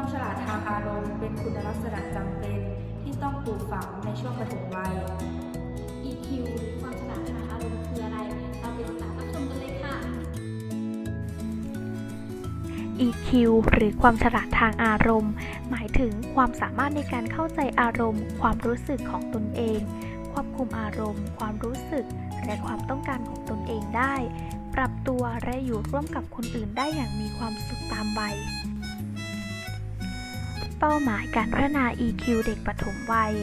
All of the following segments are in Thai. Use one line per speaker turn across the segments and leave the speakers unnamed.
ความฉลาดทางอารมณ์เป็นคุณลักษณะจำเป็นที่ต้องปลูกฝังในช่วงปฐมวัย
EQ หรือความฉลาดทางอารมณ์คืออะไร เราไปศึกษารับชมกันเลยค่ะ
EQ หรือความฉลาดทางอารมณ์ หมายถึงความสามารถในการเข้าใจอารมณ์ ความรู้สึกของตนเอง ควบคุมอารมณ์ ความรู้สึก และความต้องการของตนเองได้ ปรับตัวและอยู่ร่วมกับคนอื่นได้อย่างมีความสุขตามวัย เป้าหมายการพัฒนา EQ เด็กปฐมวัย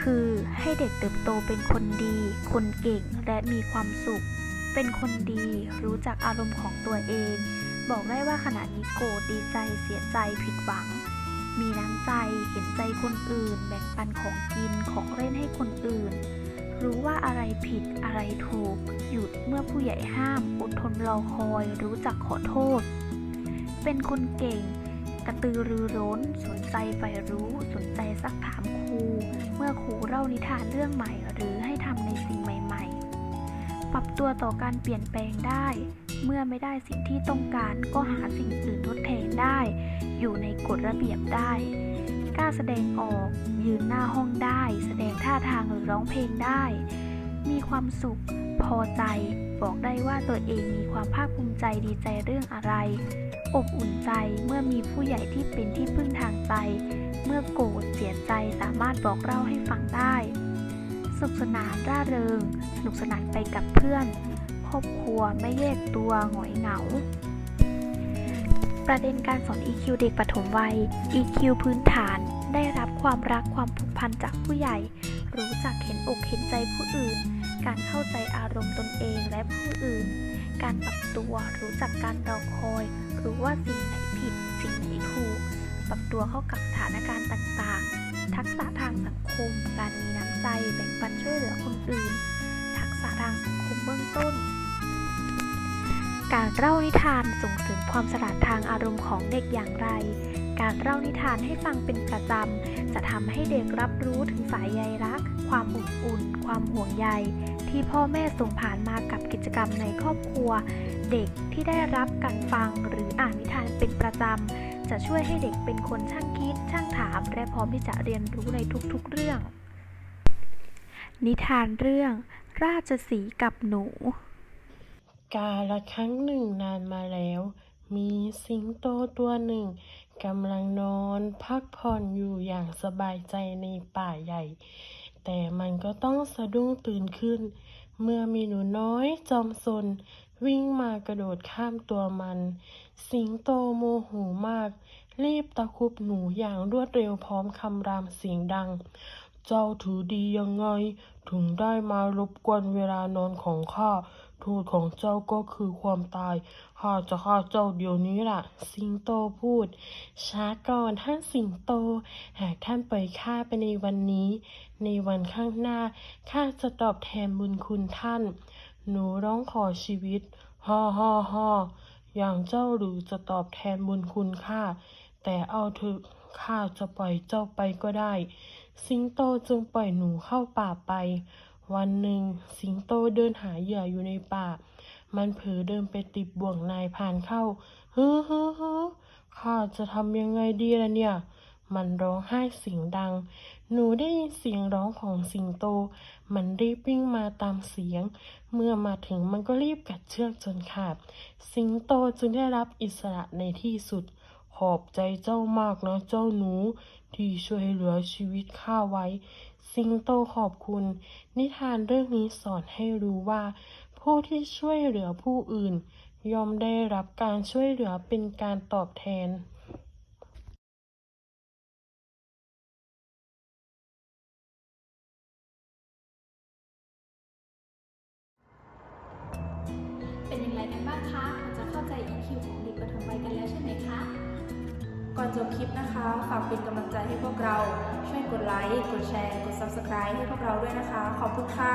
คือให้เด็กเติบโตเป็นคนดี คนเก่ง และมีความสุข เป็นคนดี รู้จักอารมณ์ของตัวเอง บอกได้ว่าขณะนี้โกรธ ดีใจ เสียใจ ผิดหวัง มีน้ำใจ เห็นใจคนอื่น แบ่งปันของกิน ของเล่นให้คนอื่น รู้ว่าอะไรผิด อะไรถูก หยุดเมื่อผู้ใหญ่ห้าม อดทนรอคอย รู้จักขอโทษ เป็นคนเก่ง กระตือรือร้น สนใจใฝ่รู้ สนใจซักถามครู เมื่อครูเล่านิทานเรื่องใหม่ หรือให้ทำในสิ่งใหม่ ๆ ปรับตัวต่อการเปลี่ยนแปลงได้ เมื่อไม่ได้สิ่งที่ต้องการก็หาสิ่งอื่นทดแทนได้ อยู่ในกฎระเบียบได้กล้าแสดงออกยืนหน้าห้องได้ แสดงท่าทางหรือร้องเพลงได้ มีความสุข พอใจ บอกได้ว่าตัวเองมีความภาคภูมิใจดีใจเรื่องอะไร อบอุ่นใจเมื่อมีผู้ใหญ่ที่เป็นที่พึ่งทางใจ เมื่อโกรธเสียใจสามารถบอกเล่าให้ฟังได้ สุขสนานร่าเริง สนุกสนานไปกับเพื่อน ครอบครัวไม่แยกตัวหงอยเหงา ประเด็นการสอน EQ เด็กปฐมวัย EQ พื้นฐาน ได้รับความรักความผูกพันจากผู้ใหญ่ รู้จักเห็นอกเห็นใจผู้อื่น การเข้าใจอารมณ์ตนเองและผู้อื่น การปรับตัวรู้จักการรอคอย รู้ว่าสิ่งไหนผิด สิ่งไหนถูก ปรับตัวเข้ากับสถานการณ์ต่างๆ ทักษะทางสังคม การมีน้ำใจ แบ่งปันช่วยเหลือคนอื่น ทักษะทางสังคมเบื้องต้น การเล่านิทานส่งเสริมความฉลาดทางอารมณ์ของเด็กอย่างไร การเล่านิทานให้ฟังเป็นประจำ จะทำให้เด็กรับรู้ถึงสายใยรัก ความอบอุ่น ความห่วงใยที่พ่อแม่ส่งผ่านมากับกิจกรรมในครอบครัว เด็กที่ได้รับการฟังหรืออ่านนิทานเป็นประจำ จะช่วยให้เด็กเป็นคนช่างคิด ช่างถาม และพร้อมที่จะเรียนรู้ในทุกๆเรื่อง นิทานเรื่อง ราชสีกับหนู
กาละครั้งหนึ่งนานมาแล้ว มีสิงโตตัวหนึ่งกำลังนอนพักผ่อนอยู่อย่างสบายใจในป่าใหญ่ แต่มันก็ต้องสะดุ้งตื่นขึ้น เมื่อมีหนูน้อยจอมซน วิ่งมากระโดดข้ามตัวมัน สิงโตโมโหมาก รีบตะคุบหนูอย่างรวดเร็วพร้อมคำรามเสียงดัง เจ้าถือดียังไง ถึงได้มารบกวนเวลานอนของข้าโทษของเจ้าก็คือความตาย ข้าจะฆ่าเจ้าเดี๋ยวนี้ล่ะ สิงโตพูด ช้าก่อนท่านสิงโต หากท่านปล่อยข้าไปในวันนี้ ในวันข้างหน้า ข้าจะตอบแทนบุญคุณท่าน หนูร้องขอชีวิต ฮ่าฮ่าฮ่าอย่างเจ้าหรือจะตอบแทนบุญคุณข้า แต่เอาเถอะข้าจะปล่อยเจ้าไปก็ได้ สิงโตจึงปล่อยหนูเข้าป่าไป วันหนึ่ง สิงโตเดินหาเหยื่ออยู่ในป่า มันเผลอเดินไปติดบ่วงนายพรานเข้าฮึฮึฮึข้าจะทำยังไงดีล่ะเนี่ย มันร้องไห้เสียงดัง หนูได้ยินเสียงร้องของสิงโต มันรีบวิ่งมาตามเสียง เมื่อมาถึงมันก็รีบกัดเชือกจนขาด สิงโตจึงได้รับอิสระในที่สุด ขอบใจเจ้ามากนะเจ้าหนู ที่ช่วยเหลือชีวิตข้าไว้ สิงโตขอบคุณ นิทานเรื่องนี้สอนให้รู้ว่า ผู้ที่ช่วยเหลือผู้อื่น ย่อมได้รับการช่วยเหลือเป็นการตอบแทน
เป็น บ้างคะพอจะเข้าใจ EQ ของเด็กปฐมวัยกันแล้วใช่ไหมคะ
ก่อนจบคลิปนะคะ ฝากเป็นกำลังใจให้พวกเรา ช่วยกดไลค์ กดแชร์ กด Subscribe ให้พวกเราด้วยนะคะ ขอบคุณค่ะ